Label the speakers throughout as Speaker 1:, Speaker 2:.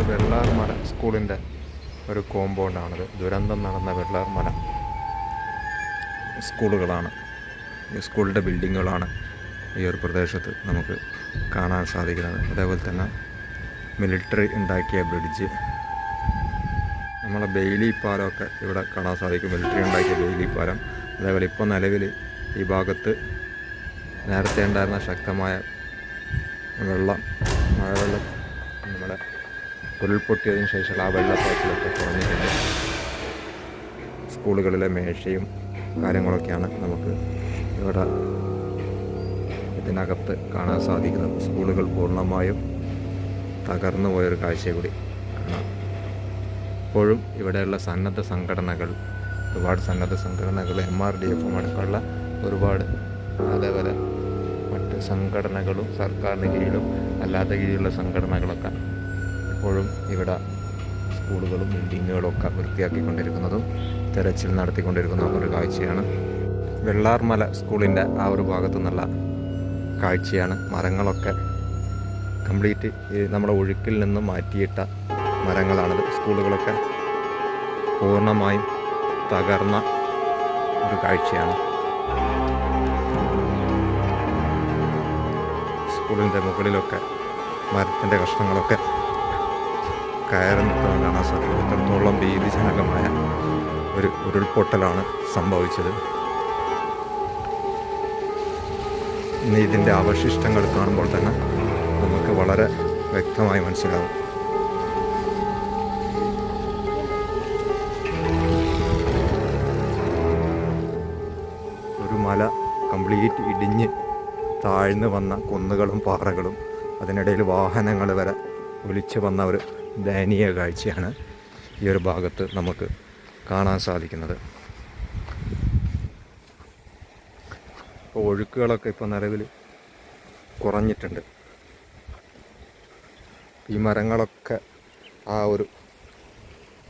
Speaker 1: കാണുന്നത് വെള്ളാർമല സ്കൂളിന്റെ ഒരു കോമ്പൗണ്ടാണിത്. ദുരന്തം നടന്ന വെള്ളാർമല സ്കൂളുകളാണ്. ഈ സ്കൂളിന്റെ ബിൽഡിങ്ങുകളാണ് ഈ ഒരു പ്രദേശത്ത് നമുക്ക് കാണാൻ സാധിക്കുന്നത്. അതേപോലെ തന്നെ മിലിറ്ററി ഉണ്ടാക്കിയ ബ്രിഡ്ജ്. നമ്മളെ ബെയിലി പാലമൊക്കെ ഇവിടെ കാണാൻ സാധിക്കും. മിലിറ്ററി ഉണ്ടാക്കിയ ബെയിലി പാലം. അതേപോലെ ഇപ്പോൾ നിലവിൽ ഈ ഭാഗത്ത് നേരത്തെ ഉണ്ടായിരുന്ന ശക്തമായ വെള്ളം മഴവെള്ളം നമ്മുടെ ഉരുൾപൊട്ടിയതിനു ശേഷമുള്ള ആ വെള്ളപ്പാച്ചിലൊക്കെ കുറഞ്ഞിട്ടുണ്ട്. സ്കൂളുകളിലെ മേശയും കാര്യങ്ങളൊക്കെയാണ് നമുക്ക് ഇവിടെ ഇതിനകത്ത് കാണാൻ സാധിക്കുന്നത്. സ്കൂളുകൾ പൂർണമായും തകർന്നു പോയൊരു കാഴ്ച കൂടി കാണാം. ഇപ്പോഴും ഇവിടെയുള്ള സന്നദ്ധ സംഘടനകൾ ഒരുപാട് സന്നദ്ധ സംഘടനകൾ എം ആർ ഡി എഫും അടക്കമുള്ള ഒരുപാട് അതേപോലെ മറ്റ് സംഘടനകളും സർക്കാരിന് കീഴിലും അല്ലാത്ത കീഴിലുള്ള സംഘടനകളൊക്കെ ഇപ്പോഴും ഇവിടെ സ്കൂളുകളും ബിൽഡിങ്ങുകളും ഒക്കെ വൃത്തിയാക്കിക്കൊണ്ടിരിക്കുന്നതും തെരച്ചിൽ നടത്തിക്കൊണ്ടിരിക്കുന്ന ഒരു കാഴ്ചയാണ്. വെള്ളാർമല സ്കൂളിന്റെ ആ ഒരു ഭാഗത്തു നിന്നുള്ള കാഴ്ചയാണ്. മരങ്ങളൊക്കെ കംപ്ലീറ്റ് നമ്മുടെ ഒഴുക്കിൽ നിന്ന് മാറ്റിയിട്ട മരങ്ങളാണിത്. സ്കൂളുകളൊക്കെ പൂർണമായും തകർന്ന ഒരു കാഴ്ചയാണ്. സ്കൂളിന്റെ മുകളിലൊക്കെ മരത്തിന്റെ കഷ്ണങ്ങളൊക്കെ കയറുന്നത് കാണാൻ സാധിക്കും ഇത്രത്തോളം ഭീതിജനകമായ ഒരു ഉരുൾപൊട്ടലാണ് സംഭവിച്ചത്. ഇനി ഇതിന്റെ അവശിഷ്ടങ്ങൾ കാണുമ്പോൾ തന്നെ നമുക്ക് വളരെ വ്യക്തമായി മനസ്സിലാവും. ഒരു മല കംപ്ലീറ്റ് ഇടിഞ്ഞ് താഴ്ന്നു വന്ന കുന്നുകളും പാറകളും അതിനിടയിൽ വാഹനങ്ങൾ വരെ ഒലിച്ചു വന്ന ഒരു ദയനീയ കാഴ്ചയാണ് ഈ ഒരു ഭാഗത്ത് നമുക്ക് കാണാൻ സാധിക്കുന്നത്. ഒഴുക്കുകളൊക്കെ ഇപ്പോൾ നിലവിൽ കുറഞ്ഞിട്ടുണ്ട്. ഈ മരങ്ങളൊക്കെ ആ ഒരു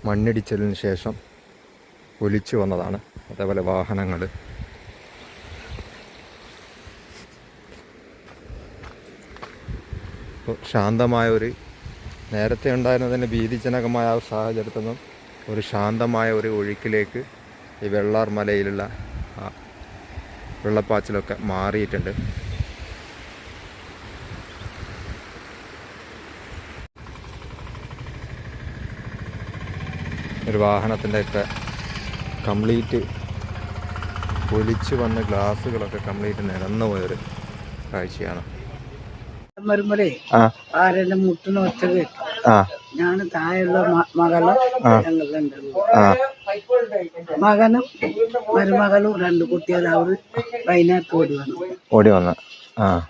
Speaker 1: മണ്ണിടിച്ചലിന് ശേഷം ഒലിച്ചു വന്നതാണ്. അതേപോലെ വാഹനങ്ങൾ ശാന്തമായ ഒരു നേരത്തെ ഉണ്ടായിരുന്നതിന് ഭീതിജനകമായ ആ സാഹചര്യത്തിൽ നിന്നും ഒരു ശാന്തമായ ഒരു ഒഴുക്കിലേക്ക് ഈ വെള്ളാർ മലയിലുള്ള ആ വെള്ളപ്പാച്ചിലൊക്കെ മാറിയിട്ടുണ്ട്. ഒരു വാഹനത്തിന്റെയൊക്കെ കംപ്ലീറ്റ് പൊലിച്ചു വന്ന ഗ്ലാസ്സുകളൊക്കെ കംപ്ലീറ്റ് നിരന്നു പോയൊരു കാഴ്ചയാണ്. മരുമലേ
Speaker 2: ആരെല്ലാം മുട്ടുന്ന ഒറ്റ കേട്ടു ഞാൻ താഴെയുള്ള മകളും മകനും മരുമകളും രണ്ട് കുട്ടികളും അവർ വൈകുന്നേരത്ത് ഓടി വന്നു.
Speaker 1: ഓടി വന്നു. ആ.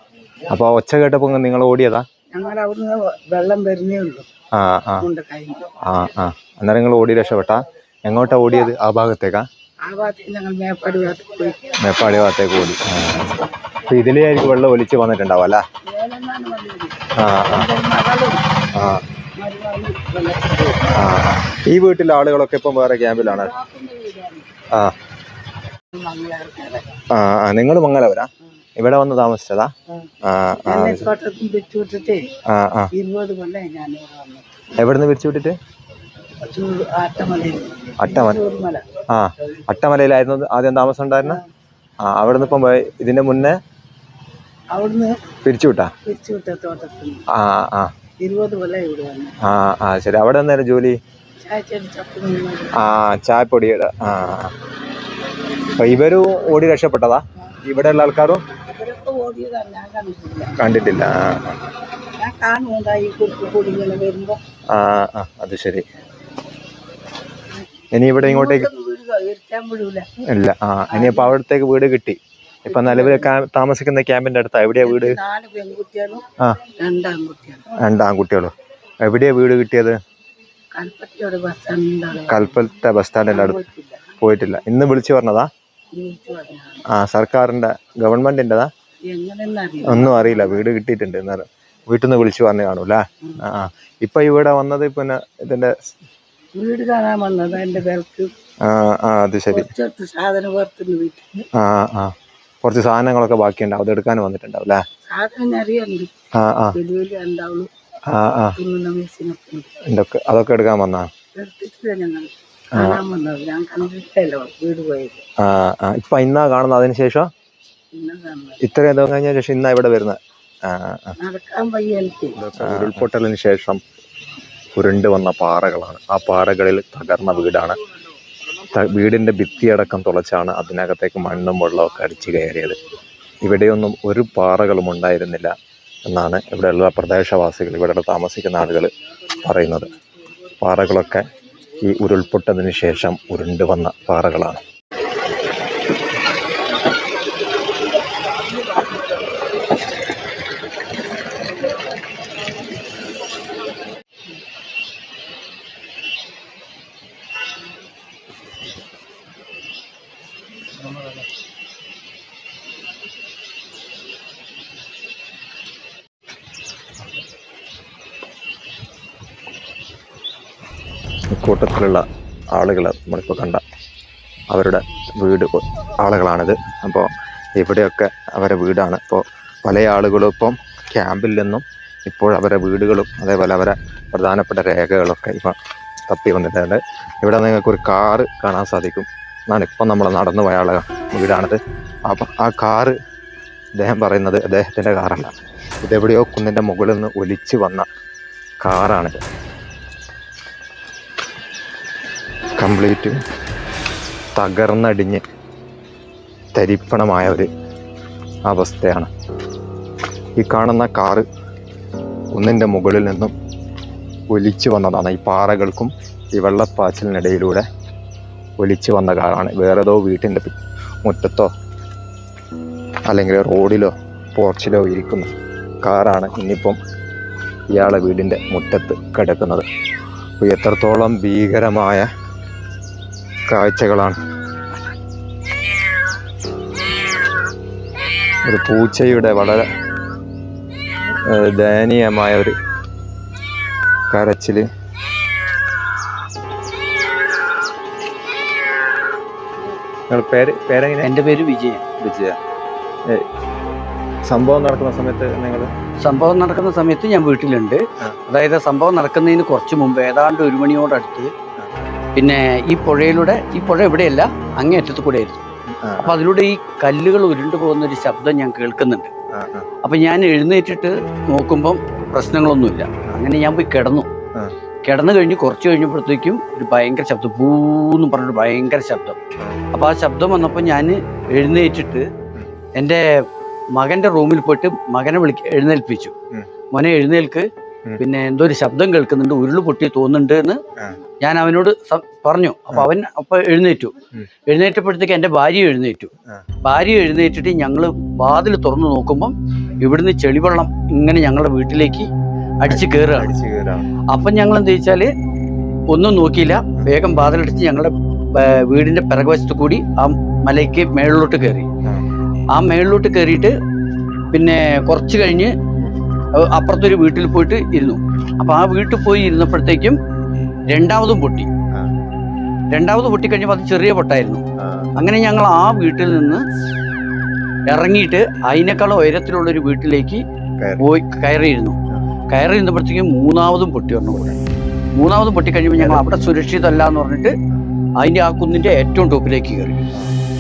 Speaker 1: അപ്പൊ ഒച്ച കേട്ടപ്പോ നിങ്ങൾ ഓടിയതാ?
Speaker 2: ഞങ്ങൾ അവിടുന്ന് വെള്ളം വരുന്നേ ഉള്ളൂ.
Speaker 1: ആ ആ. ആ ആ. അന്നേരം നിങ്ങൾ ഓടി രക്ഷപ്പെട്ടാ? എങ്ങോട്ടാ ഓടിയത്? ആ ഭാഗത്തേക്കാ?
Speaker 2: മേപ്പാടി
Speaker 1: ഭാഗത്തേക്ക് ഓടി. അപ്പൊ അപ്പോൾ ഇതിലെയായിരിക്കും വെള്ളം ഒലിച്ച് വന്നിട്ടുണ്ടാവും അല്ലേ? ആ ആ. ആ. ആ. ഈ വീട്ടിലെ ആളുകളൊക്കെ ഇപ്പം വേറെ ക്യാമ്പിലാണ്. ആ. ആ നിങ്ങൾ മംഗലവരാ ഇവിടെ വന്ന് താമസിച്ചതാ? ആ ആ. ആ എവിടുന്ന് പിരിച്ചു വിട്ടിട്ട്?
Speaker 2: ചൂട്
Speaker 1: അട്ടമല. ആ അട്ടമലയിലായിരുന്നു ആദ്യം താമസം ഉണ്ടായിരുന്ന? ആ അവിടുന്ന് ഇപ്പം പോയി ഇതിന്റെ മുന്നേ
Speaker 2: പിരിച്ചുവിട്ടാ
Speaker 1: ആ ആ.
Speaker 2: ഇരുപത് കൊല്ലം ഇവിടെ വന്നു.
Speaker 1: ആ ആ ശരി. അവിടെ എന്തായാലും ജോലി? ആ ചായപ്പൊടിയുടെ ആ. അപ്പൊ ഇവരും ഓടി രക്ഷപ്പെട്ടതാ? ഇവിടെയുള്ള ആൾക്കാരും?
Speaker 2: കണ്ടിട്ടില്ല.
Speaker 1: ആ. ആ. അത് ശരി. ഇനി ഇവിടെ ഇങ്ങോട്ടേക്ക് ഇല്ല ആ. ഇനിയിപ്പോ അവിടത്തേക്ക് വീട് കിട്ടി. ഇപ്പൊ നിലവിൽ താമസിക്കുന്ന ക്യാമ്പിന്റെ അടുത്താ. എവിടെയാ വീട്? ആ.
Speaker 2: രണ്ടാൺകുട്ടികളും
Speaker 1: രണ്ട് ആൺകുട്ടികളും. എവിടെയാ വീട് കിട്ടിയത്? കൽപ്പറ്റ ബസ് സ്റ്റാൻഡിന്റെ അടുത്ത്.
Speaker 2: പോയിട്ടില്ല.
Speaker 1: ഇന്ന് വിളിച്ചു പറഞ്ഞതാ? ആ സർക്കാരിന്റെ ഗവൺമെന്റിന്റെതാ? ഒന്നും അറിയില്ല. വീട് കിട്ടിയിട്ടുണ്ട് എന്നാലും വീട്ടിൽ നിന്ന് വിളിച്ചു പറഞ്ഞു കാണൂല ആ ഇപ്പൊ ഇവിടെ വന്നത് പിന്നെ ഇതിന്റെ
Speaker 2: വീട് കാണാൻ വന്നത് എന്റെ പേർക്ക്
Speaker 1: ആ ആ അത് ശരി.
Speaker 2: സാധനം
Speaker 1: ആ ആ. കുറച്ച് സാധനങ്ങളൊക്കെ ബാക്കിയുണ്ടാവും. അത് എടുക്കാൻ വന്നിട്ടുണ്ടാവും അല്ലേ ആ ആ. ആ ആ. അതൊക്കെ എടുക്കാൻ വന്നാ? ആ. ആ ഇപ്പൊ ഇന്നാ കാണുന്നത് അതിന് ശേഷം?
Speaker 2: പിന്നെ കാണുന്നത്.
Speaker 1: ഇത്രയും ദിവസം കഴിഞ്ഞ ശേഷം ഇന്നാ ഇവിടെ വരുന്നത്? ഉരുൾപൊട്ടലിന് ശേഷം ഉരുണ്ട് വന്ന പാറകളാണ്. ആ പാറകളിൽ തകർന്ന വീടാണ്. വീടിന്റെ ഭിത്തിയടക്കം തുളച്ചാണ് അതിനകത്തേക്ക് മണ്ണും വെള്ളമൊക്കെ അടിച്ച് കയറിയത്. ഇവിടെയൊന്നും ഒരു പാറകളും ഉണ്ടായിരുന്നില്ല എന്നാണ് ഇവിടെയുള്ള പ്രദേശവാസികൾ ഇവിടെ താമസിക്കുന്ന ആളുകൾ പറയുന്നത്. പാറകളൊക്കെ ഈ ഉരുൾപൊട്ടതിന് ശേഷം ഉരുണ്ട് വന്ന പാറകളാണ്. കൂട്ടത്തിലുള്ള ആളുകൾ നമ്മളിപ്പോൾ കണ്ട അവരുടെ വീട് ആളുകളാണിത്. അപ്പോൾ ഇവിടെയൊക്കെ അവരെ വീടാണ്. ഇപ്പോൾ പല ആളുകളും ഇപ്പം ക്യാമ്പിൽ നിന്നും ഇപ്പോൾ അവരെ വീടുകളും അതേപോലെ അവരെ പ്രധാനപ്പെട്ട രേഖകളൊക്കെ ഇപ്പം തപ്പി വന്നിട്ടുണ്ട്. ഇവിടെ നിങ്ങൾക്ക് ഒരു കാറ് കാണാൻ സാധിക്കും. എന്നാണ് ഇപ്പം നമ്മൾ നടന്നു പോയ ആളെ വീടാണിത്. അപ്പം ആ കാറ് അദ്ദേഹം പറയുന്നത് അദ്ദേഹത്തിന്റെ കാറല്ല. ഇതെവിടെയോ കുന്നിന്റെ മുകളിൽ നിന്ന് ഒലിച്ചു വന്ന കാറാണിത്. കംപ്ലീറ്റ് തകർന്നടിഞ്ഞ് തരിപ്പണമായ ഒരു അവസ്ഥയാണ്. ഈ കാണുന്ന കാറ് കുന്നിന്റെ മുകളിൽ നിന്നും ഒലിച്ചു വന്നതാണ്. ഈ പാറകൾക്കും ഈ വെള്ളപ്പാച്ചിലിനിടയിലൂടെ ഒലിച്ചു വന്ന കാറാണ്. വേറെതോ വീട്ടിന്റെ മുറ്റത്തോ അല്ലെങ്കിൽ റോഡിലോ പോർച്ചിലോ ഇരിക്കുന്ന കാറാണ് ഇന്നിപ്പം ഇയാളെ വീടിന്റെ മുറ്റത്ത് കിടക്കുന്നത്. എത്രത്തോളം ഭീകരമായ കാഴ്ചകളാണ്. ഒരു പൂച്ചയുടെ വളരെ ദയനീയമായ ഒരു കരച്ചിൽ. നിങ്ങൾ പേര് പേരെങ്ങനെ
Speaker 3: എന്റെ പേര്
Speaker 1: വിജയ വിജയ സംഭവം നടക്കുന്ന സമയത്ത് നിങ്ങൾ
Speaker 3: സംഭവം നടക്കുന്ന സമയത്ത് ഞാൻ വീട്ടിലുണ്ട്. അതായത് സംഭവം നടക്കുന്നതിന് കുറച്ച് മുമ്പ് ഏതാണ്ട് ഒരു മണിയോടടുത്ത് പിന്നെ ഈ പുഴയിലൂടെ ഈ പുഴ ഇവിടെയല്ല അങ്ങേയറ്റത്ത് കൂടെ ആയിരുന്നു അപ്പൊ അതിലൂടെ ഈ കല്ലുകൾ ഉരുണ്ടു പോകുന്ന ഒരു ശബ്ദം ഞാൻ കേൾക്കുന്നുണ്ട്. അപ്പൊ ഞാൻ എഴുന്നേറ്റിട്ട് നോക്കുമ്പം പ്രശ്നങ്ങളൊന്നുമില്ല. അങ്ങനെ ഞാൻ പോയി കിടന്നു. കിടന്നു കഴിഞ്ഞ് കുറച്ച് കഴിഞ്ഞപ്പോഴത്തേക്കും ഒരു ഭയങ്കര ശബ്ദം പൂന്ന് പറഞ്ഞൊരു ഭയങ്കര ശബ്ദം. അപ്പൊ ആ ശബ്ദം വന്നപ്പോൾ ഞാൻ എഴുന്നേറ്റിട്ട് എന്റെ മകന്റെ റൂമിൽ പോയിട്ട് മകനെ വിളിക്ക എഴുന്നേൽപ്പിച്ചു. മോനെ എഴുന്നേൽക്ക്. പിന്നെ എന്തോ ഒരു ശബ്ദം കേൾക്കുന്നുണ്ട് ഉരുൾ പൊട്ടി തോന്നുന്നുണ്ട് എന്ന്. ഞാൻ അവനോട് പറഞ്ഞു. അപ്പൊ അവൻ അപ്പൊ എഴുന്നേറ്റു. എഴുന്നേറ്റപ്പോഴത്തേക്ക് എന്റെ ഭാര്യ എഴുന്നേറ്റു. ഭാര്യ എഴുന്നേറ്റിട്ട് ഞങ്ങൾ വാതിൽ തുറന്നു നോക്കുമ്പം ഇവിടുന്ന് ചെളിവെള്ളം ഇങ്ങനെ ഞങ്ങളുടെ വീട്ടിലേക്ക് അടിച്ചു കയറുകയാണ് അപ്പൊ ഞങ്ങൾ എന്താ വെച്ചാൽ ഒന്നും നോക്കിയില്ല. വേഗം വാതിലടിച്ച് ഞങ്ങളുടെ വീടിന്റെ പിറകുവശത്ത് കൂടി ആ മലയ്ക്ക് മേളിലോട്ട് കയറി
Speaker 1: ആ.
Speaker 3: മേളിലോട്ട് കയറിയിട്ട് പിന്നെ കുറച്ച് കഴിഞ്ഞ് അപ്പുറത്തൊരു വീട്ടിൽ പോയിട്ട് ഇരുന്നു. അപ്പൊ ആ വീട്ടിൽ പോയി ഇരുന്നപ്പോഴത്തേക്കും രണ്ടാമതും പൊട്ടി. രണ്ടാമത് പൊട്ടി കഴിഞ്ഞപ്പോൾ അത് ചെറിയ പൊട്ടായിരുന്നു. അങ്ങനെ ഞങ്ങൾ ആ വീട്ടിൽ നിന്ന് ഇറങ്ങിയിട്ട് അതിനേക്കാളും ഉയരത്തിലുള്ള ഒരു വീട്ടിലേക്ക്. പോയി കയറിയിരുന്നു. കയറി ഇരുന്നപ്പോഴത്തേക്കും മൂന്നാമതും പൊട്ടി വന്നു കൂടെ. മൂന്നാമതും പൊട്ടി കഴിഞ്ഞപ്പോൾ ഞങ്ങൾ അവിടെ സുരക്ഷിതല്ല എന്ന് പറഞ്ഞിട്ട് അതിന്റെ ആ കുന്നിന്റെ ഏറ്റവും ടോപ്പിലേക്ക് കയറി.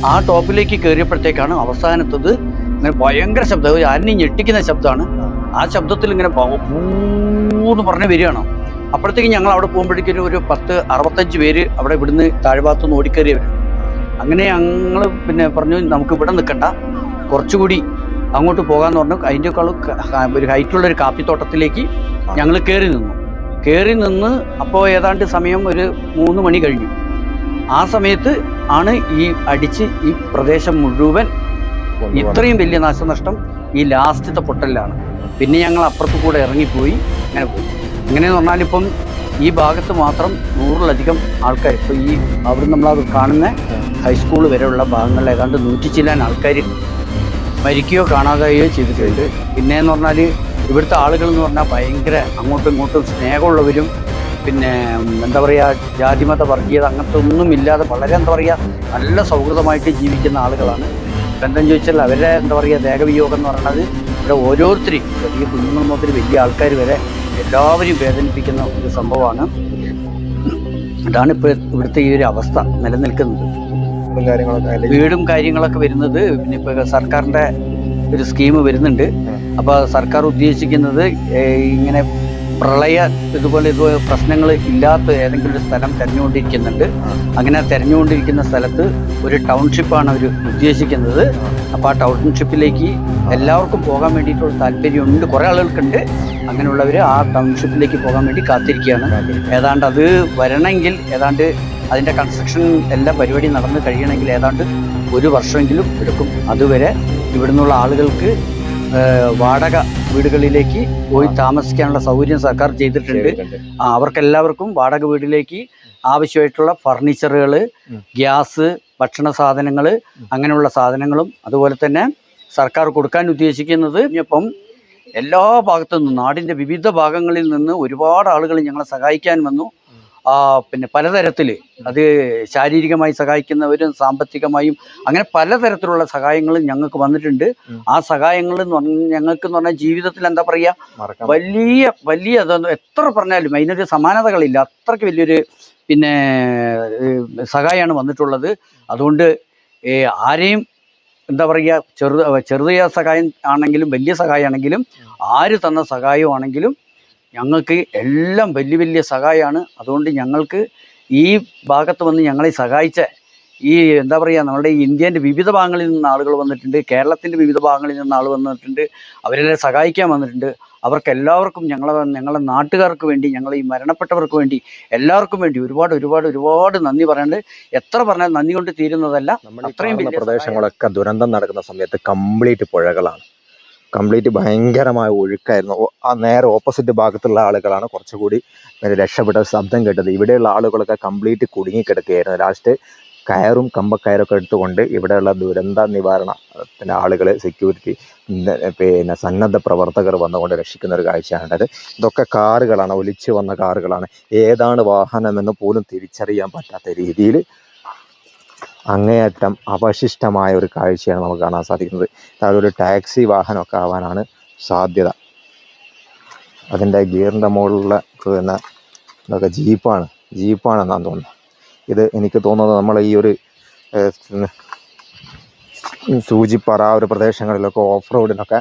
Speaker 3: ആ ടോപ്പിലേക്ക് കയറിയപ്പോഴത്തേക്കാണ് അവസാനത്തത് ഇങ്ങനെ ഭയങ്കര ശബ്ദം. ആരെയും ഞെട്ടിക്കുന്ന ശബ്ദമാണ്. ആ. ശബ്ദത്തിൽ ഇങ്ങനെ പൂന്ന് പറഞ്ഞ് വരികയാണ്. അപ്പോഴത്തേക്കും ഞങ്ങൾ അവിടെ പോകുമ്പോഴേക്കും ഒരു പത്ത് അറുപത്തഞ്ച് പേര് അവിടെ ഇവിടുന്ന് താഴ്ഭാഗത്തുനിന്ന് ഓടിക്കയറിയവരുണ്ട് അങ്ങനെ ഞങ്ങൾ പിന്നെ പറഞ്ഞു നമുക്ക് ഇവിടെ നിൽക്കണ്ട. കുറച്ചുകൂടി അങ്ങോട്ട് പോകാന്ന് പറഞ്ഞു. അതിന്റെക്കാളും ഒരു ഹൈറ്റുള്ള ഒരു കാപ്പിത്തോട്ടത്തിലേക്ക് ഞങ്ങൾ കയറി നിന്നു. കയറി നിന്ന് അപ്പോൾ ഏതാണ്ട് സമയം ഒരു മൂന്ന് മണി കഴിഞ്ഞു. ആ സമയത്ത് ആണ് ഈ അടിച്ച് ഈ പ്രദേശം മുഴുവൻ ഇത്രയും വലിയ നാശനഷ്ടം ഈ ലാസ്റ്റത്തെ പൊട്ടലിലാണ്. പിന്നെ ഞങ്ങൾ അപ്പുറത്ത് കൂടെ ഇറങ്ങിപ്പോയി അങ്ങനെ പോയി. അങ്ങനെയെന്ന് പറഞ്ഞാൽ ഇപ്പം ഈ ഭാഗത്ത് മാത്രം നൂറിലധികം ആൾക്കാർ ഇപ്പോൾ ഈ അവിടെ നമ്മൾ കാണുന്ന ഹൈസ്കൂൾ വരെയുള്ള ഭാഗങ്ങളിൽ ഏതാണ്ട് നൂറ്റി ചില്ലാൻ ആൾക്കാർ മരിക്കുകയോ കാണാതായോ ചെയ്തിട്ടുണ്ട്. പിന്നെ എന്ന് പറഞ്ഞാൽ ഇവിടുത്തെ ആളുകൾ എന്ന് പറഞ്ഞാൽ ഭയങ്കര അങ്ങോട്ടും ഇങ്ങോട്ടും സ്നേഹമുള്ളവരും പിന്നെ എന്താ പറയുക ജാതിമത വർഗീയത അങ്ങനത്തെ ഒന്നുമില്ലാതെ വളരെ എന്താ പറയുക നല്ല സൗഹൃദമായിട്ട് ജീവിക്കുന്ന ആളുകളാണ്. എന്താണെന്ന് ചോദിച്ചാൽ അവരുടെ എന്താ പറയുക ദേഹവിയോഗം എന്ന് പറയുന്നത് ഇവിടെ ഓരോരുത്തരും ചെറിയ കുഞ്ഞുങ്ങൾ മുതൽ വലിയ ആൾക്കാർ വരെ എല്ലാവരും വേദനിപ്പിക്കുന്ന ഒരു സംഭവമാണ്. അതാണ് ഇപ്പോൾ ഇവിടുത്തെ ഈ ഒരു അവസ്ഥ നിലനിൽക്കുന്നത്. വീടും കാര്യങ്ങളൊക്കെ വരുന്നത് പിന്നെ ഇപ്പോൾ സർക്കാരിന്റെ ഒരു സ്കീം വരുന്നുണ്ട്. അപ്പോൾ സർക്കാർ ഉദ്ദേശിക്കുന്നത് ഇങ്ങനെ പ്രളയ ഇതുപോലെ ഇതുപോലെ പ്രശ്നങ്ങൾ ഇല്ലാത്ത ഏതെങ്കിലും ഒരു സ്ഥലം തിരഞ്ഞുകൊണ്ടിരിക്കുന്നുണ്ട്. അങ്ങനെ തിരഞ്ഞുകൊണ്ടിരിക്കുന്ന സ്ഥലത്ത് ഒരു ടൗൺഷിപ്പാണ് അവർ ഉദ്ദേശിക്കുന്നത്. അപ്പോൾ ആ ടൗൺഷിപ്പിലേക്ക് എല്ലാവർക്കും പോകാൻ വേണ്ടിയിട്ടുള്ള താല്പര്യമുണ്ട്. കുറേ ആളുകൾക്കുണ്ട്. അങ്ങനെയുള്ളവർ ആ ടൗൺഷിപ്പിലേക്ക് പോകാൻ വേണ്ടി കാത്തിരിക്കുകയാണ്. ഏതാണ്ട് അത് വരണമെങ്കിൽ ഏതാണ്ട് അതിന്റെ കൺസ്ട്രക്ഷൻ എല്ലാ പരിപാടി നടന്ന് കഴിയണമെങ്കിൽ ഏതാണ്ട് ഒരു വർഷമെങ്കിലും എടുക്കും. അതുവരെ ഇവിടുന്നുള്ള ആളുകൾക്ക് വാടക വീടുകളിലേക്ക് പോയി താമസിക്കാനുള്ള സൗകര്യം സർക്കാർ ചെയ്തിട്ടുണ്ട്. അവർക്കെല്ലാവർക്കും വാടക വീട്ടിലേക്ക് ആവശ്യമായിട്ടുള്ള ഫർണിച്ചറുകൾ ഗ്യാസ് ഭക്ഷണ സാധനങ്ങൾ അങ്ങനെയുള്ള സാധനങ്ങളും അതുപോലെ തന്നെ സർക്കാർ കൊടുക്കാൻ ഉദ്ദേശിക്കുന്നത്. ഇപ്പം എല്ലാ ഭാഗത്തു നിന്നും നാടിന്റെ വിവിധ ഭാഗങ്ങളിൽ നിന്ന് ഒരുപാട് ആളുകൾ ഞങ്ങളെ സഹായിക്കാൻ വന്നു. പിന്നെ പലതരത്തിൽ അത് ശാരീരികമായി സഹായിക്കുന്നവരും സാമ്പത്തികമായും അങ്ങനെ പലതരത്തിലുള്ള സഹായങ്ങളും ഞങ്ങൾക്ക് വന്നിട്ടുണ്ട്. ആ സഹായങ്ങൾ ഞങ്ങൾക്ക് എന്ന് പറഞ്ഞാൽ ജീവിതത്തിൽ എന്താ പറയുക വലിയ വലിയ അതൊന്നും എത്ര പറഞ്ഞാലും അതിനൊരു സമാനതകളില്ല. അത്രയ്ക്ക് വലിയൊരു പിന്നെ സഹായമാണ് വന്നിട്ടുള്ളത്. അതുകൊണ്ട് ആരെയും എന്താ പറയുക ചെറു ചെറുതായ സഹായം ആണെങ്കിലും വലിയ സഹായമാണെങ്കിലും ആര് തന്ന സഹായമാണെങ്കിലും ഞങ്ങൾക്ക് എല്ലാം വലിയ വലിയ സഹായമാണ്. അതുകൊണ്ട് ഞങ്ങൾക്ക് ഈ ഭാഗത്ത് വന്ന് ഞങ്ങളെ സഹായിച്ച ഈ എന്താ പറയുക നമ്മുടെ ഈ ഇന്ത്യന്റെ വിവിധ ഭാഗങ്ങളിൽ നിന്ന് ആളുകൾ വന്നിട്ടുണ്ട് കേരളത്തിന്റെ വിവിധ ഭാഗങ്ങളിൽ നിന്ന് ആൾ വന്നിട്ടുണ്ട് അവരെ സഹായിക്കാൻ വന്നിട്ടുണ്ട്. അവർക്ക് എല്ലാവർക്കും ഞങ്ങളെ ഞങ്ങളുടെ നാട്ടുകാർക്ക് വേണ്ടി ഞങ്ങളെ ഈ മരണപ്പെട്ടവർക്ക് വേണ്ടി എല്ലാവർക്കും വേണ്ടി ഒരുപാട് ഒരുപാട് ഒരുപാട് നന്ദി പറയാണ്ട് എത്ര പറഞ്ഞാൽ നന്ദി കൊണ്ട് തീരുന്നതല്ല
Speaker 1: നമ്മുടെ ഇത്രയും
Speaker 3: അത്രയും
Speaker 1: പ്രദേശങ്ങളൊക്കെ ദുരന്തം നടക്കുന്ന സമയത്ത് കംപ്ലീറ്റ് പുഴകളാണ്. കംപ്ലീറ്റ് ഭയങ്കരമായ ഒഴുക്കായിരുന്നു. ആ നേരെ ഓപ്പോസിറ്റ് ഭാഗത്തുള്ള ആളുകളാണ് കുറച്ചുകൂടി രക്ഷപ്പെട്ട ശബ്ദം കേട്ടത്. ഇവിടെയുള്ള ആളുകളൊക്കെ കംപ്ലീറ്റ് കുടുങ്ങിക്കിടക്കുകയായിരുന്നു. ലാസ്റ്റ് കയറും കമ്പക്കയറൊക്കെ എടുത്തുകൊണ്ട് ഇവിടെയുള്ള ദുരന്ത നിവാരണത്തിന്റെ ആളുകൾ സെക്യൂരിറ്റി പിന്നെ സന്നദ്ധ പ്രവർത്തകർ വന്നുകൊണ്ട് രക്ഷിക്കുന്ന ഒരു കാഴ്ചയാണ് കണ്ടത് ഇതൊക്കെ കാറുകളാണ് ഒലിച്ചു വന്ന കാറുകളാണ്. ഏതാണ് വാഹനമെന്ന് പോലും തിരിച്ചറിയാൻ പറ്റാത്ത രീതിയിൽ അങ്ങേയറ്റം അവശിഷ്ടമായ ഒരു കാഴ്ചയാണ് നമുക്ക് കാണാൻ സാധിക്കുന്നത്. അതൊരു ടാക്സി വാഹനമൊക്കെ ആവാനാണ് സാധ്യത. അതിന്റെ ഗിയറിന്റെ മുകളിലുള്ള പിന്നെ ഇതൊക്കെ ജീപ്പാണ്. ജീപ്പാണെന്നാണ് തോന്നുന്നത്. ഇത് എനിക്ക് തോന്നുന്നത് നമ്മൾ ഈ ഒരു സൂചിപ്പാറ ഒരു പ്രദേശങ്ങളിലൊക്കെ ഓഫ് റോഡിനൊക്കെ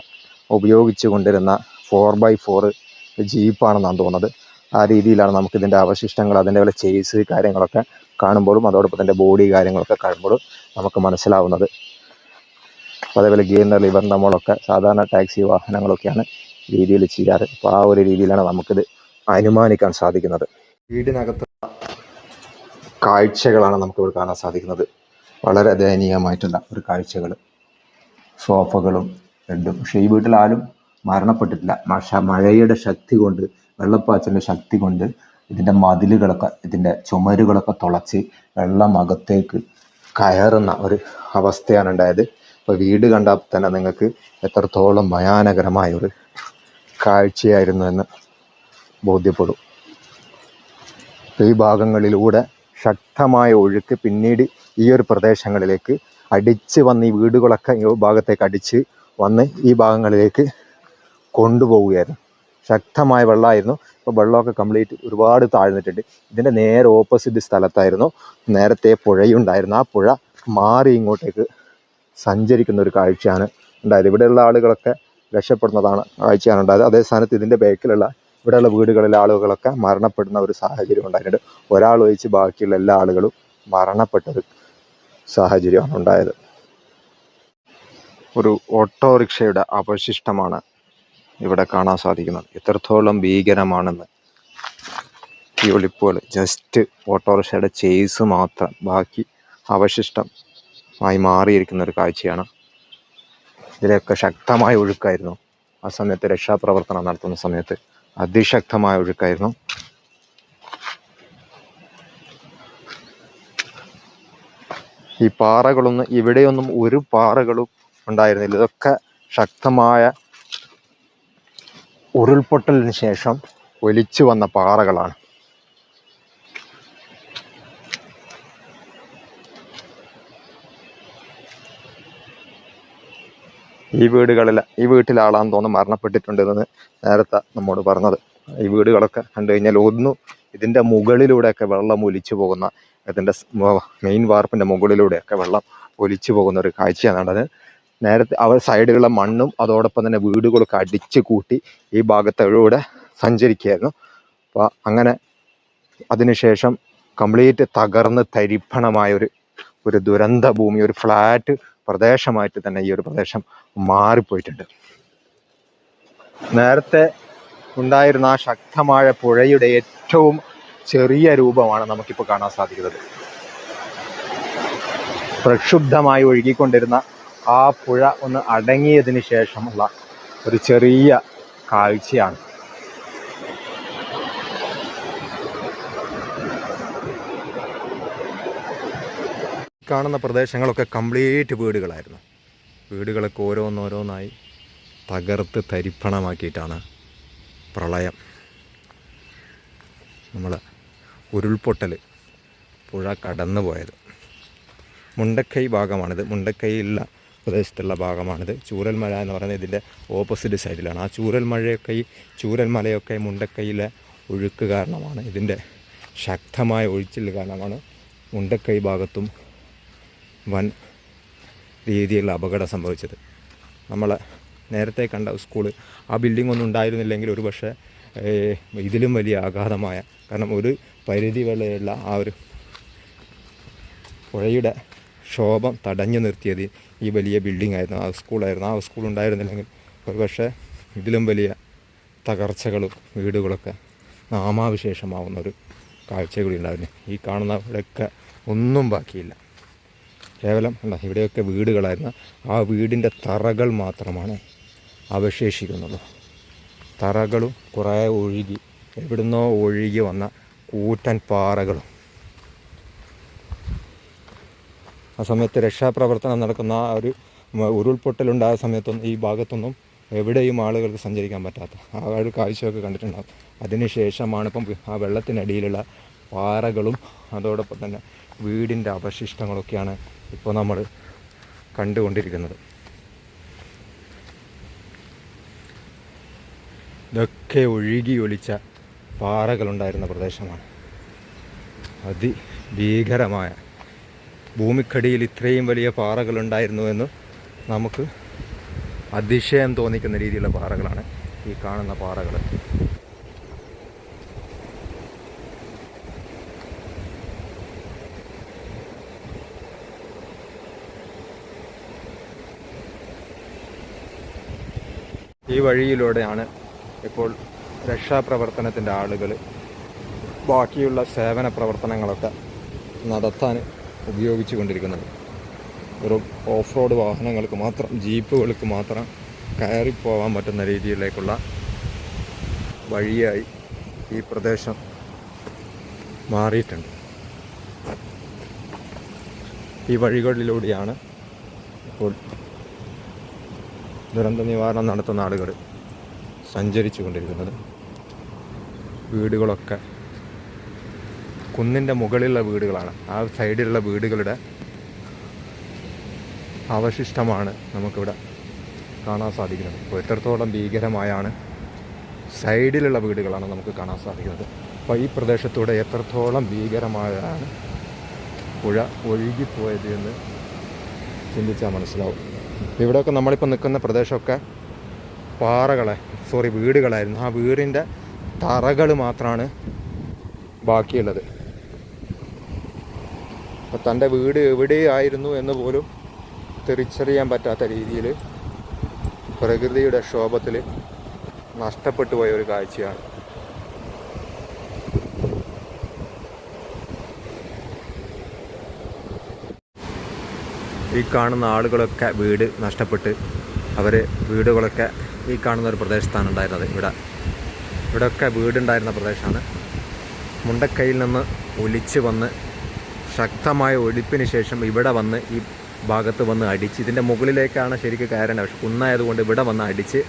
Speaker 1: ഉപയോഗിച്ചു കൊണ്ടിരുന്ന ഫോർ ബൈ ഫോർ ജീപ്പാണെന്നാണ് തോന്നുന്നത്. ആ രീതിയിലാണ് നമുക്കിതിന്റെ അവശിഷ്ടങ്ങൾ അതിന്റെ പോലെ ചേസ് കാര്യങ്ങളൊക്കെ കാണുമ്പോഴും അതോടൊപ്പം തന്നെ ബോഡി കാര്യങ്ങളൊക്കെ കാണുമ്പോഴും നമുക്ക് മനസ്സിലാവുന്നത്. അതേപോലെ ഗിയറിന്റെ ഇവർ നമ്മളൊക്കെ സാധാരണ ടാക്സി വാഹനങ്ങളൊക്കെയാണ് രീതിയിൽ ചെയ്യാറ്. അപ്പോൾ ആ ഒരു രീതിയിലാണ് നമുക്കിത് അനുമാനിക്കാൻ സാധിക്കുന്നത്. വീടിനകത്തുള്ള കാഴ്ചകളാണ് നമുക്കിവിടെ കാണാൻ സാധിക്കുന്നത്. വളരെ ദയനീയമായിട്ടുള്ള ഒരു കാഴ്ചകൾ സോഫകളും ബെഡും പക്ഷേ ഈ വീട്ടിൽ ആരും മരണപ്പെട്ടിട്ടില്ല മഴയുടെ ശക്തി കൊണ്ട് വെള്ളപ്പാച്ചിന്റെ ശക്തി കൊണ്ട് ഇതിന്റെ മതിലുകളൊക്കെ ഇതിന്റെ ചുമരുകളൊക്കെ തുളച്ച് വെള്ളം അകത്തേക്ക് കയറുന്ന ഒരു അവസ്ഥയാണ് ഉണ്ടായത്. അപ്പോൾ വീട് കണ്ടാൽ തന്നെ നിങ്ങൾക്ക് എത്രത്തോളം ഭയാനകരമായ ഒരു കാഴ്ചയായിരുന്നു എന്ന് ബോധ്യപ്പെടും. ഈ ഭാഗങ്ങളിലൂടെ ശക്തമായ ഒഴുക്ക് പിന്നീട് ഈ ഒരു പ്രദേശങ്ങളിലേക്ക് അടിച്ച് വന്ന് ഈ വീടുകളൊക്കെ ഈ ഭാഗത്തേക്ക് അടിച്ച് വന്ന് ഈ ഭാഗങ്ങളിലേക്ക് കൊണ്ടുപോവുകയായിരുന്നു. ശക്തമായ വെള്ളമായിരുന്നു. അപ്പോൾ വെള്ളമൊക്കെ കംപ്ലീറ്റ് ഒരുപാട് താഴ്ന്നിട്ടുണ്ട്. ഇതിന്റെ നേരെ ഓപ്പോസിറ്റ് സ്ഥലത്തായിരുന്നു. നേരത്തെ പുഴയുണ്ടായിരുന്നു. ആ പുഴ മാറി ഇങ്ങോട്ടേക്ക് സഞ്ചരിക്കുന്ന ഒരു കാഴ്ചയാണ് ഉണ്ടായത്. ഇവിടെയുള്ള ആളുകളൊക്കെ രക്ഷപ്പെടുന്നതാണ് കാഴ്ചയാണ് ഉണ്ടായത്. അതേ സ്ഥാനത്ത് ഇതിന്റെ ബാക്കിലുള്ള ഇവിടെയുള്ള വീടുകളിലെ ആളുകളൊക്കെ മരണപ്പെടുന്ന ഒരു സാഹചര്യം ഉണ്ടായിട്ടുണ്ട്. ഒരാൾ ഒഴിച്ച് ബാക്കിയുള്ള എല്ലാ ആളുകളും മരണപ്പെട്ടൊരു സാഹചര്യമാണ് ഉണ്ടായത്. ഒരു ഓട്ടോറിക്ഷയുടെ അവശിഷ്ടമാണ് ഇവിടെ കാണാൻ സാധിക്കുന്നത്. എത്രത്തോളം ഭീകരമാണെന്ന്. ഈ ഒളിപ്പുകൾ ജസ്റ്റ് ഓട്ടോറിക്ഷയുടെ ചേസ് മാത്രം. ബാക്കി അവശിഷ്ടം ആയി മാറിയിരിക്കുന്ന ഒരു കാഴ്ചയാണ്. ഇതിലൊക്കെ ശക്തമായ ഒഴുക്കായിരുന്നു. ആ സമയത്ത് രക്ഷാപ്രവർത്തനം നടത്തുന്ന സമയത്ത് അതിശക്തമായ ഒഴുക്കായിരുന്നു. ഈ പാറകളൊന്നും ഇവിടെയൊന്നും ഒരു പാറകളും ഉണ്ടായിരുന്നില്ല. ഇതൊക്കെ ശക്തമായ ഉരുൾപൊട്ടലിന് ശേഷം ഒലിച്ചു വന്ന പാറകളാണ്. ഈ വീടുകളിൽ ഈ വീട്ടിലാളാന്ന് തോന്നുന്നു മരണപ്പെട്ടിട്ടുണ്ടെന്ന് നേരത്തെ നമ്മോട് പറഞ്ഞത്. ഈ വീടുകളൊക്കെ കണ്ടു കഴിഞ്ഞാൽ ഒന്നും ഇതിന്റെ മുകളിലൂടെയൊക്കെ വെള്ളം ഒലിച്ചു പോകുന്ന ഇതിന്റെ മെയിൻ വാർപ്പിന്റെ മുകളിലൂടെയൊക്കെ വെള്ളം ഒലിച്ചു പോകുന്ന ഒരു കാഴ്ചയാണ് കണ്ടത് നേരത്തെ അവർ സൈഡിലുള്ള മണ്ണും അതോടൊപ്പം തന്നെ വീടുകളൊക്കെ അടിച്ച് കൂട്ടി ഈ ഭാഗത്തൂടെ സഞ്ചരിക്കുകയായിരുന്നു. അപ്പോൾ അങ്ങനെ അതിനുശേഷം കംപ്ലീറ്റ് തകർന്ന് തരിപ്പണമായ ഒരു ഒരു ദുരന്ത ഭൂമി ഒരു ഫ്ലാറ്റ് പ്രദേശമായിട്ട് തന്നെ ഈ ഒരു പ്രദേശം മാറിപ്പോയിട്ടുണ്ട്. നേരത്തെ ഉണ്ടായിരുന്ന ആ ശക്തമായ പുഴയുടെ ഏറ്റവും ചെറിയ രൂപമാണ് നമുക്കിപ്പോൾ കാണാൻ സാധിക്കുന്നത്. പ്രക്ഷുബ്ധമായി ഒഴുകിക്കൊണ്ടിരുന്ന ആ പുഴ ഒന്ന് അടങ്ങിയതിന് ശേഷമുള്ള ഒരു ചെറിയ കാഴ്ചയാണ്. കാണുന്ന പ്രദേശങ്ങളൊക്കെ കംപ്ലീറ്റ് വീടുകളായിരുന്നു. വീടുകളൊക്കെ ഓരോന്നോരോന്നായി തകർത്ത് തരിപ്പണമാക്കിയിട്ടാണ് പ്രളയം. നമ്മൾ ഉരുൾപൊട്ടൽ പുഴ കടന്നു പോയത് മുണ്ടക്കൈ ഭാഗമാണിത്. മുണ്ടക്കൈയിലുള്ള പ്രദേശത്തുള്ള ഭാഗമാണിത്. ചൂരൽ മഴ എന്ന് പറയുന്നത് ഇതിന്റെ ഓപ്പോസിറ്റ് സൈഡിലാണ് ആ ചൂരൽ മഴയൊക്കെ ഈ ചൂരൽ മലയൊക്കെ മുണ്ടക്കൈയിലെ ഒഴുക്ക് കാരണമാണ്. ഇതിന്റെ ശക്തമായ ഒഴിച്ചിൽ കാരണമാണ് മുണ്ടക്കൈ ഭാഗത്തും വൻ രീതിയിലുള്ള അപകടം സംഭവിച്ചത്. നമ്മൾ നേരത്തെ കണ്ട സ്കൂൾ ആ ബിൽഡിംഗ് ഒന്നും ഉണ്ടായിരുന്നില്ലെങ്കിൽ ഒരു പക്ഷേ ഇതിലും വലിയ ആഘാതമായ കാരണം ഒരു പരിധി വരെയുള്ള ആ ഒരു പുഴയുടെ ശോഭം തടഞ്ഞു നിർത്തിയത് ഈ വലിയ ബിൽഡിംഗ് ആയിരുന്നു. ആ സ്കൂളായിരുന്നു ആ സ്കൂൾ ഉണ്ടായിരുന്നില്ലെങ്കിൽ ഒരുപക്ഷെ ഇതിലും വലിയ തകർച്ചകളും വീടുകളൊക്കെ നാമാവിശേഷമാവുന്ന ഒരു കാഴ്ച കൂടി ഉണ്ടായിരുന്നു ഈ കാണുന്ന ഇവിടെയൊക്കെ ഒന്നും ബാക്കിയില്ല. കേവലം അല്ല ഇവിടെയൊക്കെ വീടുകളായിരുന്നു. ആ വീടിന്റെ തറകൾ മാത്രമാണ് അവശേഷിക്കുന്നുള്ളൂ തറകളും കുറേ ഒഴുകി എവിടുന്നോ ഒഴുകി വന്ന കൂറ്റൻ പാറകളും ആ സമയത്ത് രക്ഷാപ്രവർത്തനം നടക്കുന്ന ആ ഒരു ഉരുൾപൊട്ടലുണ്ടായ സമയത്തൊന്നും ഈ ഭാഗത്തൊന്നും എവിടെയും ആളുകൾക്ക് സഞ്ചരിക്കാൻ പറ്റാത്ത ആ ഒരു കാഴ്ചയൊക്കെ കണ്ടിട്ടുണ്ടാകും അതിനുശേഷമാണ് ഇപ്പം ആ വെള്ളത്തിനടിയിലുള്ള പാറകളും അതോടൊപ്പം തന്നെ വീടിന്റെ അവശിഷ്ടങ്ങളൊക്കെയാണ് ഇപ്പോൾ നമ്മൾ കണ്ടുകൊണ്ടിരിക്കുന്നത്. ഇതൊക്കെ ഒഴുകി ഒലിച്ച പാറകളുണ്ടായിരുന്ന പ്രദേശമാണ്. അതിഭീകരമായ ഭൂമിക്കടിയിൽ ഇത്രയും വലിയ പാറകളുണ്ടായിരുന്നു എന്ന് നമുക്ക് അതിശയം തോന്നിക്കുന്ന രീതിയിലുള്ള പാറകളാണ് ഈ കാണുന്ന പാറകൾ. ഈ വഴിയിലൂടെയാണ് ഇപ്പോൾ രക്ഷാപ്രവർത്തനത്തിന്റെ ആളുകൾ ബാക്കിയുള്ള സേവന പ്രവർത്തനങ്ങളൊക്കെ നടത്താൻ ഉപയോഗിച്ചു കൊണ്ടിരിക്കുന്നത് ഒരു ഓഫ് റോഡ് വാഹനങ്ങൾക്ക് മാത്രം ജീപ്പുകൾക്ക് മാത്രം കയറിപ്പോവാൻ പറ്റുന്ന രീതിയിലേക്കുള്ള വഴിയായി ഈ പ്രദേശം മാറിയിട്ടുണ്ട്. ഈ വഴികളിലൂടെയാണ് ഇപ്പോൾ ദുരന്ത നിവാരണം നടത്തുന്ന ആളുകൾ സഞ്ചരിച്ചു കൊണ്ടിരിക്കുന്നത് വീടുകളൊക്കെ കുന്നിന്റെ മുകളിലുള്ള വീടുകളാണ്. ആ സൈഡിലുള്ള വീടുകളുടെ അവശിഷ്ടമാണ് നമുക്കിവിടെ കാണാൻ സാധിക്കുന്നത്. അപ്പോൾ എത്രത്തോളം ഭീകരമായാണ് സൈഡിലുള്ള വീടുകളാണ് നമുക്ക് കാണാൻ സാധിക്കുന്നത്. അപ്പോൾ ഈ പ്രദേശത്തൂടെ എത്രത്തോളം ഭീകരമായാണ് പുഴ ഒഴുകിപ്പോയത് എന്ന് ചിന്തിച്ചാൽ മനസ്സിലാവും. ഇവിടെയൊക്കെ നമ്മളിപ്പോൾ നിൽക്കുന്ന പ്രദേശമൊക്കെ പാറകളെ സോറി വീടുകളായിരുന്നു. ആ വീടിന്റെ തറകൾ മാത്രമാണ് ബാക്കിയുള്ളത്. അപ്പോൾ തന്റെ വീട് എവിടെയായിരുന്നു എന്ന് പോലും തിരിച്ചറിയാൻ പറ്റാത്ത രീതിയിൽ പ്രകൃതിയുടെ ക്ഷോഭത്തിൽ നഷ്ടപ്പെട്ടു പോയ ഒരു കാഴ്ചയാണ്. ഈ കാണുന്ന ആളുകളൊക്കെ വീട് നഷ്ടപ്പെട്ട് അവർ വീടുകളൊക്കെ ഈ കാണുന്ന ഒരു പ്രദേശത്താണ് ഉണ്ടായിരുന്നത്. ഇവിടെ ഇവിടെയൊക്കെ വീടുണ്ടായിരുന്ന പ്രദേശമാണ്. മുണ്ടക്കൈയിൽ നിന്ന് ഒലിച്ച് വന്ന് ശക്തമായ ഒലിപ്പിന് ശേഷം ഇവിടെ വന്ന് ഈ ഭാഗത്ത് വന്ന് അടിച്ച് ഇതിന്റെ മുകളിലേക്കാണ് ശരിക്കും കയറേണ്ടത്. പക്ഷെ കുന്നായതുകൊണ്ട് ഇവിടെ വന്ന് അടിച്ച്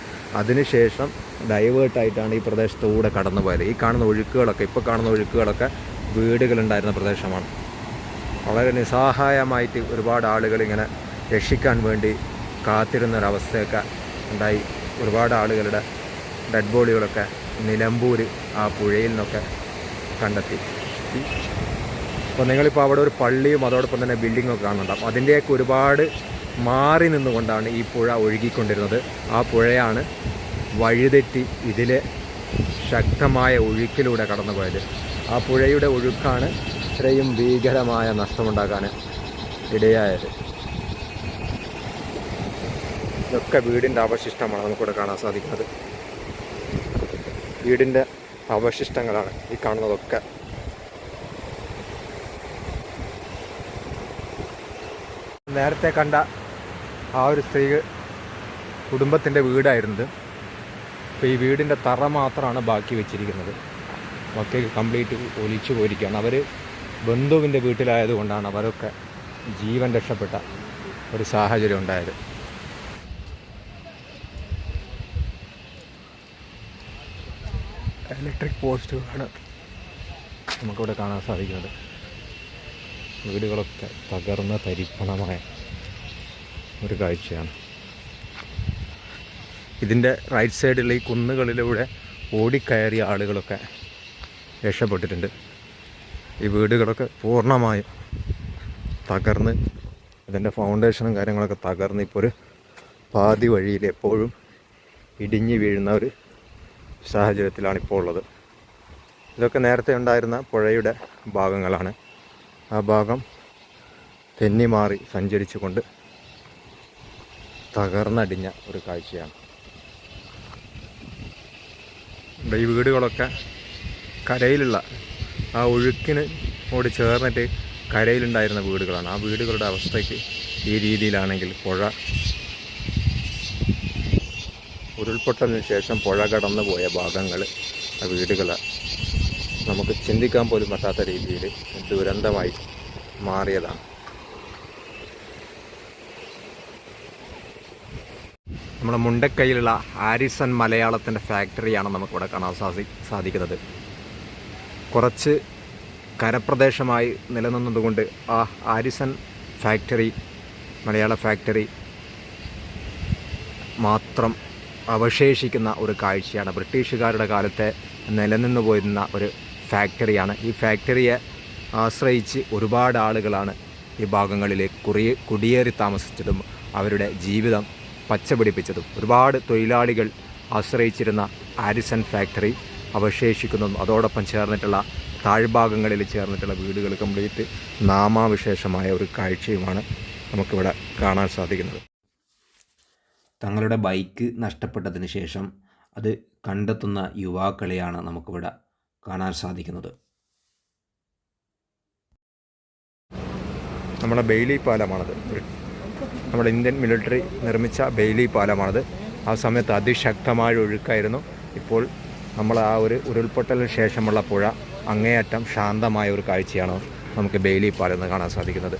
Speaker 1: അതിനുശേഷം ഡൈവേർട്ടായിട്ടാണ് ഈ പ്രദേശത്തൂടെ കടന്നു പോയത് ഈ കാണുന്ന ഒഴുക്കുകളൊക്കെ ഇപ്പോൾ കാണുന്ന ഒഴുക്കുകളൊക്കെ വീടുകളുണ്ടായിരുന്ന പ്രദേശമാണ്. വളരെ നിസ്സഹായമായിട്ട് ഒരുപാട് ആളുകൾ ഇങ്ങനെ രക്ഷിക്കാൻ വേണ്ടി കാത്തിരുന്ന ഒരവസ്ഥയൊക്കെ ഉണ്ടായി. ഒരുപാട് ആളുകളുടെ ഡെഡ് ബോഡികളൊക്കെ നിലമ്പൂർ ആ പുഴയിൽ നിന്നൊക്കെ കണ്ടെത്തി. അപ്പോൾ നിങ്ങളിപ്പോൾ അവിടെ ഒരു പള്ളിയും അതോടൊപ്പം തന്നെ ബിൽഡിങ്ങും ഒക്കെ കാണുന്നുണ്ടാവും അതിന്റെയൊക്കെ ഒരുപാട് മാറി നിന്നുകൊണ്ടാണ് ഈ പുഴ ഒഴുകിക്കൊണ്ടിരുന്നത്. ആ പുഴയാണ് വഴിതെറ്റി ഇതിലെ ശക്തമായ ഒഴുക്കിലൂടെ കടന്നുപോയത്. ആ പുഴയുടെ ഒഴുക്കാണ് ഇത്രയും ഭീകരമായ നഷ്ടമുണ്ടാക്കാൻ ഇടയായത്. ഇതൊക്കെ വീടിന്റെ അവശിഷ്ടമാണ് നമുക്കിവിടെ കാണാൻ സാധിക്കുന്നത്. വീടിന്റെ അവശിഷ്ടങ്ങളാണ് ഈ കാണുന്നതൊക്കെ. നേരത്തെ കണ്ട ആ ഒരു സ്ത്രീ കുടുംബത്തിന്റെ വീടായിരുന്നത്. അപ്പോൾ ഈ വീടിന്റെ തറ മാത്രമാണ് ബാക്കി വെച്ചിരിക്കുന്നത്. ഒക്കെ കംപ്ലീറ്റ് ഒലിച്ചു പോയിരിക്കുകയാണ്. അവർ ബന്ധുവിന്റെ വീട്ടിലായതുകൊണ്ടാണ് അവരൊക്കെ ജീവൻ രക്ഷപ്പെട്ട ഒരു സാഹചര്യം ഉണ്ടായത്. ഇലക്ട്രിക് പോസ്റ്റുകളാണ് നമുക്കിവിടെ കാണാൻ സാധിക്കുന്നത്. വീടുകളൊക്കെ തകർന്ന തരിപ്പണമായ ഒരു കാഴ്ചയാണ്. ഇതിന്റെ റൈറ്റ് സൈഡിൽ ഈ കുന്നുകളിലൂടെ ഓടിക്കയറിയ ആളുകളൊക്കെ രക്ഷപ്പെട്ടിട്ടുണ്ട്. ഈ വീടുകളൊക്കെ പൂർണമായും തകർന്ന് ഇതിന്റെ ഫൗണ്ടേഷനും കാര്യങ്ങളൊക്കെ തകർന്ന് ഇപ്പോൾ ഒരു പാതി വഴിയിൽ എപ്പോഴും ഇടിഞ്ഞു വീഴുന്ന ഒരു സാഹചര്യത്തിലാണ് ഇപ്പോൾ ഉള്ളത്. ഇതൊക്കെ നേരത്തെ ഉണ്ടായിരുന്ന പുഴയുടെ ഭാഗങ്ങളാണ്. ആ ഭാഗം തെന്നി മാറി സഞ്ചരിച്ചുകൊണ്ട് തകർന്നടിഞ്ഞ ഒരു കാഴ്ചയാണ്. ഈ വീടുകളൊക്കെ കരയിലുള്ള ആ ഒഴുക്കിന് ഓടി ചേർന്നിട്ട് കരയിലുണ്ടായിരുന്ന വീടുകളാണ്. ആ വീടുകളുടെ അവസ്ഥയ്ക്ക് ഈ രീതിയിലാണെങ്കിൽ പുഴ ഉരുൾപൊട്ടലിന് ശേഷം പുഴ കടന്നു പോയ ഭാഗങ്ങൾ ആ വീടുകൾ നമുക്ക് ചിന്തിക്കാൻ പോലും പറ്റാത്ത രീതിയിൽ ദുരന്തമായി മാറിയതാണ്. നമ്മുടെ മുണ്ടക്കൈയിലുള്ള ആരിസൺ മലയാളത്തിന്റെ ഫാക്ടറിയാണ് നമുക്കിവിടെ കാണാൻ സാധി സാധിക്കുന്നത്. കുറച്ച് കരപ്രദേശമായി നിലനിന്നതുകൊണ്ട് ആ ആരിസൺ ഫാക്ടറി മലയാള ഫാക്ടറി മാത്രം അവശേഷിക്കുന്ന ഒരു കാഴ്ചയാണ്. ബ്രിട്ടീഷുകാരുടെ കാലത്തെ നിലനിന്നു പോയിരുന്ന ഒരു ഫാക്ടറിയാണ് ഈ ഫാക്ടറിയെ ആശ്രയിച്ച് ഒരുപാട് ആളുകളാണ് ഈ ഭാഗങ്ങളിലെ കുറി കുടിയേറി താമസിച്ചതും അവരുടെ ജീവിതം പച്ചപിടിപ്പിച്ചതും. ഒരുപാട് തൊഴിലാളികൾ ആശ്രയിച്ചിരുന്ന ആരിസൺ ഫാക്ടറി അവശേഷിക്കുന്നതും അതോടൊപ്പം ചേർന്നിട്ടുള്ള താഴ്ഭാഗങ്ങളിൽ ചേർന്നിട്ടുള്ള വീടുകൾ കംപ്ലീറ്റ് നാമാവിശേഷമായ ഒരു കാഴ്ചയുമാണ് നമുക്കിവിടെ കാണാൻ സാധിക്കുന്നത്. തങ്ങളുടെ ബൈക്ക് നഷ്ടപ്പെട്ടതിന് ശേഷം അത് കണ്ടെത്തുന്ന യുവാക്കളെയാണ് നമുക്കിവിടെ കാണാൻ സാധിക്കുന്നത്. നമ്മുടെ ബെയിലി പാലമാണത്. നമ്മുടെ ഇന്ത്യൻ മിലിറ്ററി നിർമ്മിച്ച ബെയിലി പാലമാണത്. ആ സമയത്ത് അതിശക്തമായ ഒഴുക്കായിരുന്നു. ഇപ്പോൾ നമ്മൾ ആ ഒരു ഉരുൾപൊട്ടലിന് ശേഷമുള്ള പുഴ അങ്ങേയറ്റം ശാന്തമായ ഒരു കാഴ്ചയാണ് നമുക്ക് ബെയിലി പാലം കാണാൻ സാധിക്കുന്നത്.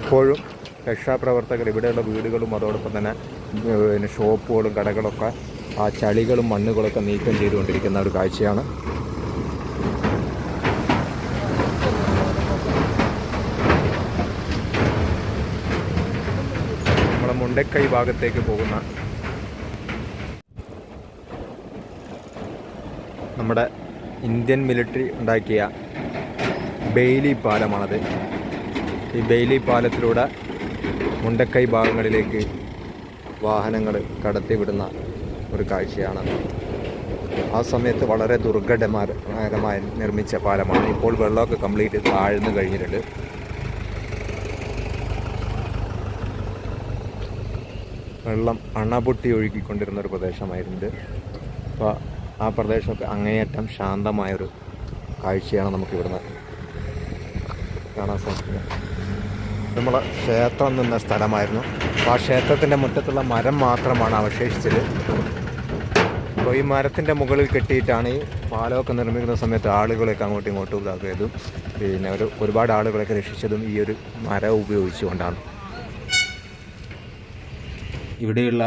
Speaker 1: ഇപ്പോഴും രക്ഷാപ്രവർത്തകർ ഇവിടെയുള്ള വീടുകളും അതോടൊപ്പം തന്നെ പിന്നെ ഷോപ്പുകളും കടകളൊക്കെ ആ ചളികളും മണ്ണുകളൊക്കെ നീക്കം ചെയ്തുകൊണ്ടിരിക്കുന്ന ഒരു കാഴ്ചയാണ്. നമ്മുടെ മുണ്ടക്കൈ ഭാഗത്തേക്ക് പോകുന്ന നമ്മുടെ ഇന്ത്യൻ മിലിറ്ററി ഉണ്ടാക്കിയ ബെയിലി പാലമാണത്. ഈ ബെയിലി പാലത്തിലൂടെ മുണ്ടക്കൈ ഭാഗങ്ങളിലേക്ക് വാഹനങ്ങൾ കടത്തിവിടുന്ന ഒരു കാഴ്ചയാണ്. ആ സമയത്ത് വളരെ ദുർഘടമാരമായി നിർമ്മിച്ച പാലമാണ്. ഇപ്പോൾ വെള്ളമൊക്കെ കംപ്ലീറ്റ് താഴ്ന്നു കഴിഞ്ഞിട്ടുണ്ട്. വെള്ളം അണപൊട്ടി ഒഴുകിക്കൊണ്ടിരുന്ന ഒരു പ്രദേശമായിരുന്നു അപ്പോൾ ആ പ്രദേശമൊക്കെ അങ്ങേയറ്റം ശാന്തമായൊരു കാഴ്ചയാണ് നമുക്ക് ഇവിടുന്ന് കാണാൻ സാധിക്കുന്നത്. നമ്മളെ ക്ഷേത്രം നിന്ന സ്ഥലമായിരുന്നു. അപ്പോൾ ആ ക്ഷേത്രത്തിന്റെ മുറ്റത്തുള്ള മരം മാത്രമാണ് അവശേഷിച്ചത്. അപ്പോൾ ഈ മരത്തിന്റെ മുകളിൽ കെട്ടിയിട്ടാണ് ഈ പാലമൊക്കെ നിർമ്മിക്കുന്ന സമയത്ത് ആളുകളൊക്കെ അങ്ങോട്ടും ഇങ്ങോട്ടും ഇതാക്കിയതും പിന്നെ ഒരു ഒരുപാട് ആളുകളൊക്കെ രക്ഷിച്ചതും ഈ ഒരു മരം ഉപയോഗിച്ചുകൊണ്ടാണ്. ഇവിടെയുള്ള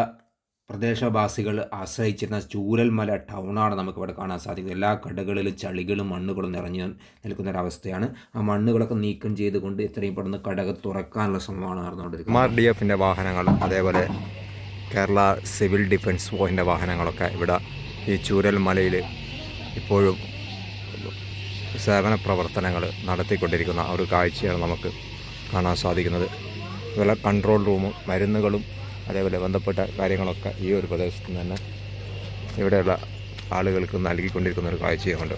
Speaker 1: പ്രദേശവാസികൾ ആശ്രയിച്ചിരുന്ന ചൂരൽമല ടൗണാണ് നമുക്കിവിടെ കാണാൻ സാധിക്കുന്നത്. എല്ലാ കടകളിലും ചളികളും മണ്ണുകളും നിറഞ്ഞു നിൽക്കുന്ന ഒരവസ്ഥയാണ് ആ മണ്ണുകളൊക്കെ നീക്കം ചെയ്തുകൊണ്ട് എത്രയും പെട്ടെന്ന് കടകൾ തുറക്കാനുള്ള ശ്രമമാണ് നടന്നുകൊണ്ടിരിക്കുന്നത്. ആർ ഡി എഫിന്റെ വാഹനങ്ങൾ അതേപോലെ കേരള സിവിൽ ഡിഫൻസ് പോയിന്റെ വാഹനങ്ങളൊക്കെ ഇവിടെ ഈ ചൂരൽ മലയിൽ ഇപ്പോഴും സേവന പ്രവർത്തനങ്ങൾ നടത്തിക്കൊണ്ടിരിക്കുന്ന ഒരു കാഴ്ചയാണ് നമുക്ക് കാണാൻ സാധിക്കുന്നത്. അതുപോലെ കൺട്രോൾ റൂമും മരുന്നുകളും അതേപോലെ ബന്ധപ്പെട്ട കാര്യങ്ങളൊക്കെ ഈ ഒരു പ്രദേശത്ത് തന്നെ ഇവിടെയുള്ള ആളുകൾക്ക് നൽകിക്കൊണ്ടിരിക്കുന്ന ഒരു കാഴ്ചയുമുണ്ട്.